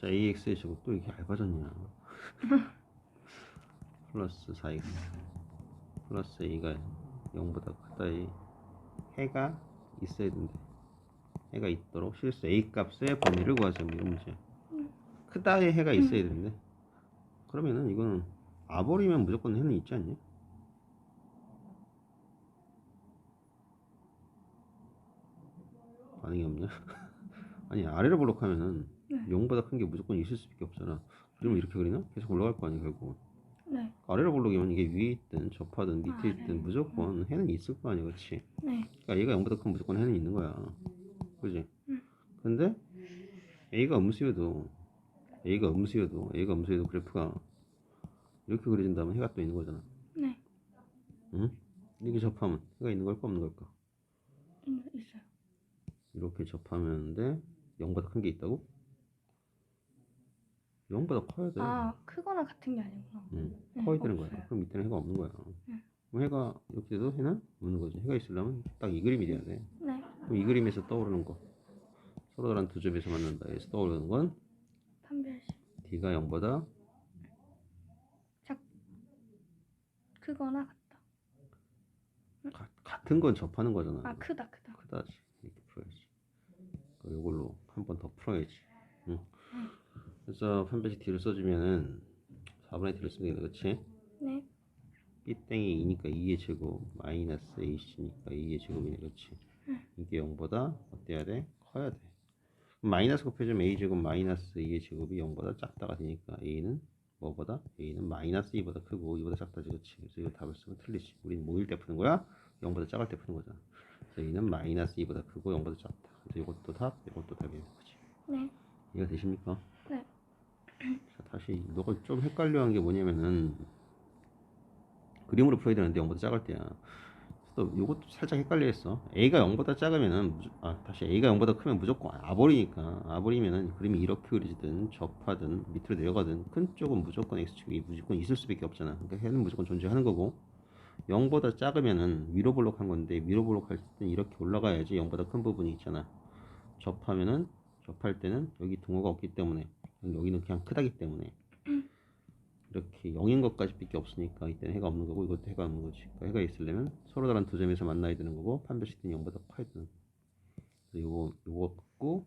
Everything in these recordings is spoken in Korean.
자 AX의 제곱 또 이게 얇아졌냐? 플러스 4x 플러스 a가 0보다 크다의 해가 있어야 된대. 해가 있도록. 실수 a 값의 범위를 구하세요 뭐 이런 문제 크다의 해가 있어야 되는데 그러면은 이거는 아버리면 무조건 해는 있지 않냐? 반응이 없냐 아니 아래로 블록하면은 네. 0보다 큰 게 무조건 있을 수밖에 없잖아 그러면 이렇게 그리나? 계속 올라갈 거 아니야 결국 네. 아래로 블록이면 이게 위에 있든 접하든 밑에 아, 있든 네. 무조건 해는 있을 거 아니야 그치 네. 그러니까 얘가 0보다 크면 무조건 해는 있는 거야 그지 음. 근데 A가 음수여도 A가 음수여도 A가 음수여도 그래프가 이렇게 그려진다면 해가 또 있는 거잖아 네. 응? 이렇게 접하면 해가 있는 걸까 없는 걸까 음, 있어요. 이렇게 접하면데 0보다 큰 게 있다고? 0보다 커야 돼 아, 크거나 같은 게 아니구나. 응, 네, 커야 되는 거야. 없어요. 그럼 밑에는 해가 없는 거야. 네. 그럼 해가 돼도 해는 없는 거지. 해가 있으려면 딱 이 그림이 돼야 돼. 네. 그럼 이 그림에서 떠오르는 거. 서로 다른 두 점에서 만난다. 에서 떠오르는 건 판별식. D가 0보다 크거나 같다. 가- 같은 건 접하는 거잖아. 아, 크다, 크다. 크다지. 이렇게 풀어야지. 그럼 이걸로 한 번 더 풀어야지. 응. 그래서 판별식 D를 써주면은 4분의 D를 쓰게 돼. 그치? 네. B땡이 2니까 2의 제곱 마이너스 AC니까 2의 제곱이네 그렇지 이게 0보다 어때야 돼? 커야 돼 마이너스 곱해주면 A 제곱 마이너스 2의 제곱이 0보다 작다가 되니까 A는 뭐보다? A는 마이너스 2보다 크고 2보다 작다지 그렇지 그래서 이거 답을 쓰면 틀리지 우린 모일 때 푸는 거야 0보다 작을 때 푸는 거잖아 A는 마이너스 2보다 크고 0보다 작다. 그래서 이것도 답 이것도 답이에요 그치 네. 이해가 되십니까? 네. 자, 다시 너가 좀 헷갈려 한 게 뭐냐면은 그림으로 풀어야 되는데 0보다 작을 때야. 또 이것도 살짝 헷갈려 했어. A가 0보다 작으면은 아 다시 a가 0보다 크면 무조건 아버리니까. 아버리면은 그림이 이렇게 그려지든 접하든 밑으로 내려가든 큰 쪽은 무조건 x축이 무조건 있을 수밖에 없잖아. 그러니까 해는 무조건 존재하는 거고 0보다 작으면은 위로 블록한 건데 위로 블록할 때는 이렇게 올라가야지 0보다 큰 부분이 있잖아. 접하면은 접할 때는 여기 동호가 없기 때문에 여기는 그냥 크다기 때문에. 이렇게 0인 것까지밖에 없으니까 이때는 해가 없는 거고 이것도 해가 없는 거지. 그러니까 해가 있으려면 서로 다른 두 점에서 만나야 되는 거고 판별식은 0보다 커야 되는 거 그래서 요거 요거 갖고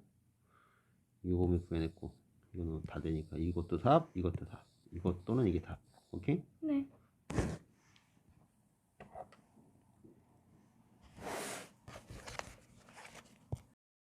요거 보면 구해냈고. 이거는 다 되니까 이것도 답 이것도 답 이것 또는 이게 답 오케이